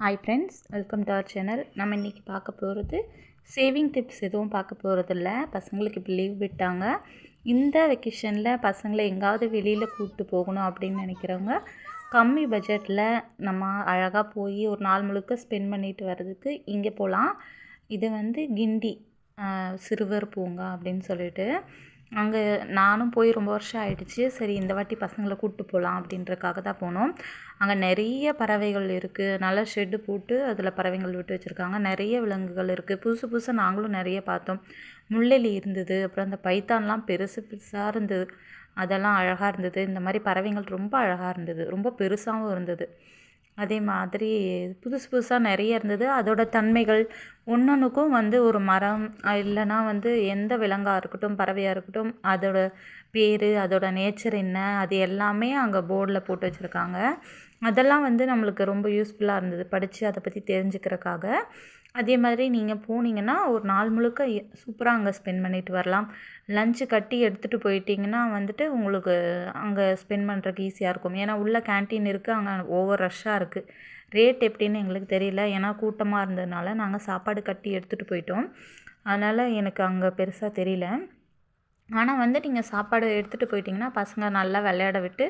Hi friends welcome to our channel நம்ம இன்றைக்கி பார்க்க போகிறது சேவிங் டிப்ஸ் எதுவும் பார்க்க போகிறதில்ல பசங்களுக்கு இப்போ லீவ் விட்டாங்க. இந்த வெக்கேஷனில் பசங்களை எங்காவது வெளியில் கூப்பிட்டு போகணும் அப்படின்னு நினைக்கிறவங்க கம்மி பட்ஜெட்டில் நம்ம அழகாக போய் ஒரு நாள் முழுக்க ஸ்பெண்ட் பண்ணிட்டு வர்றதுக்கு இங்கே போகலாம் இது வந்து கிண்டி சிறுவர் பூங்கா அப்படின்னு சொல்லிட்டு. அங்கே நானும் போய் ரொம்ப வருஷம் ஆயிடுச்சு. சரி இந்த வாட்டி பசங்களை கூப்பிட்டு போகலாம் அப்படின்றக்காக தான் போனோம். அங்கே நிறைய பறவைகள் இருக்குது நல்லா ஷெட்டு போட்டு அதில் பறவைகள் விட்டு வச்சுருக்காங்க. நிறைய விலங்குகள் இருக்குது புதுசு புதுசாக நாங்களும் நிறைய பார்த்தோம். முள்ளெலி இருந்தது. அப்புறம் அந்த பைத்தான்லாம் பெருசு பெருசாக இருந்தது. அதெல்லாம் அழகாக இருந்தது. இந்த மாதிரி பறவைகள் ரொம்ப அழகாக இருந்தது. ரொம்ப பெருசாகவும் இருந்தது. அதே மாதிரி புதுசு புதுசாக நிறைய இருந்தது. அதோட தன்மைகள் ஒன்றுக்கும் வந்து ஒரு மரம் இல்லைன்னா வந்து எந்த விலங்காக இருக்கட்டும் பறவையாக இருக்கட்டும் அதோட பேர் அதோட நேச்சர் என்ன அது எல்லாமே அங்கே போர்டில் போட்டு வச்சுருக்காங்க. அதெல்லாம் வந்து நம்மளுக்கு ரொம்ப யூஸ்ஃபுல்லாக இருந்தது படித்து அதை பற்றி தெரிஞ்சுக்கிறக்காக அதே மாதிரி நீங்கள் போனீங்கன்னா ஒரு நாள் முழுக்க சூப்பராக அங்கே ஸ்பெண்ட் பண்ணிட்டு வரலாம். லஞ்சு கட்டி எடுத்துகிட்டு போயிட்டீங்கன்னா வந்துட்டு உங்களுக்கு அங்கே ஸ்பெண்ட் பண்ணுறதுக்கு ஈஸியாக இருக்கும். ஏன்னா உள்ளே கேன்டீன் இருக்குது அங்கே ஓவர் ரஷ்ஷாக இருக்குது ரேட் எப்படின்னு எங்களுக்கு தெரியல. ஏன்னா கூட்டமாக இருந்ததுனால நாங்கள் சாப்பாடு கட்டி எடுத்துகிட்டு போயிட்டோம். அதனால் எனக்கு அங்கே பெருசாக தெரியல. ஆனால் வந்து நீங்கள் சாப்பாடு எடுத்துகிட்டு போயிட்டிங்கன்னா பசங்க நல்லா விளையாட விட்டு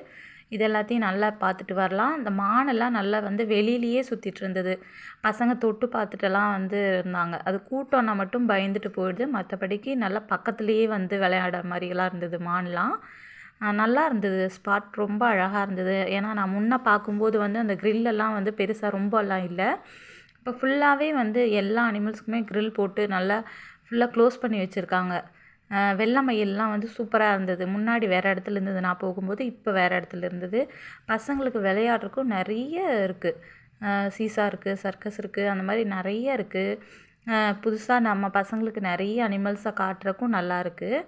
இது எல்லாத்தையும் நல்லா பார்த்துட்டு வரலாம். இந்த மானெல்லாம் நல்லா வந்து வெளியிலேயே சுற்றிட்டு இருந்தது. பசங்க தொட்டு பார்த்துட்டெல்லாம் வந்து இருந்தாங்க. அது கூட்டம்னா மட்டும் பயந்துட்டு போயிடுது. மற்றபடிக்கு நல்லா பக்கத்துலேயே வந்து விளையாட மாதிரிலாம் இருந்தது மான்லாம். நல்லா இருந்தது. ஸ்பாட் ரொம்ப அழகாக இருந்தது. ஏன்னா நான் முன்னே பார்க்கும்போது வந்து அந்த க்ரில்லெல்லாம் வந்து பெருசாக ரொம்பலாம் இல்லை. இப்போ ஃபுல்லாகவே வந்து எல்லா அனிமல்ஸ்க்குமே க்ரில் போட்டு நல்லா ஃபுல்லாக க்ளோஸ் பண்ணி வச்சுருக்காங்க. வெள்ளை மயில்லாம் வந்து சூப்பராக இருந்தது. முன்னாடி வேறு இடத்துல இருந்தது. நான் போகும்போது இப்போ வேறு இடத்துல இருந்தது. பசங்களுக்கு விளையாடுறதுக்கும் நிறைய இருக்குது சீசா இருக்குது சர்க்கஸ் இருக்குது அந்த மாதிரி நிறைய இருக்குது புதுசாக நம்ம பசங்களுக்கு நிறைய அனிமல்ஸை காட்டுறக்கும் நல்லா இருக்குது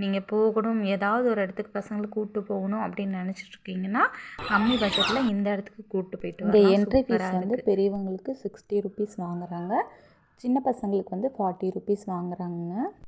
நீங்கள் போகணும் ஏதாவது ஒரு இடத்துக்கு பசங்களை கூப்பிட்டு போகணும் அப்படின்னு நினச்சிட்டு இருக்கீங்கன்னா கம்மி பட்ஜெட்டில் இந்த இடத்துக்கு கூப்பிட்டு போயிட்டு இந்த. என்ட்ரி ஃபீஸ் வந்து. பெரியவங்களுக்கு சிக்ஸ்டி ருபீஸ் வாங்குறாங்க. சின்ன பசங்களுக்கு வந்து ஃபார்ட்டி ருபீஸ் வாங்குறாங்க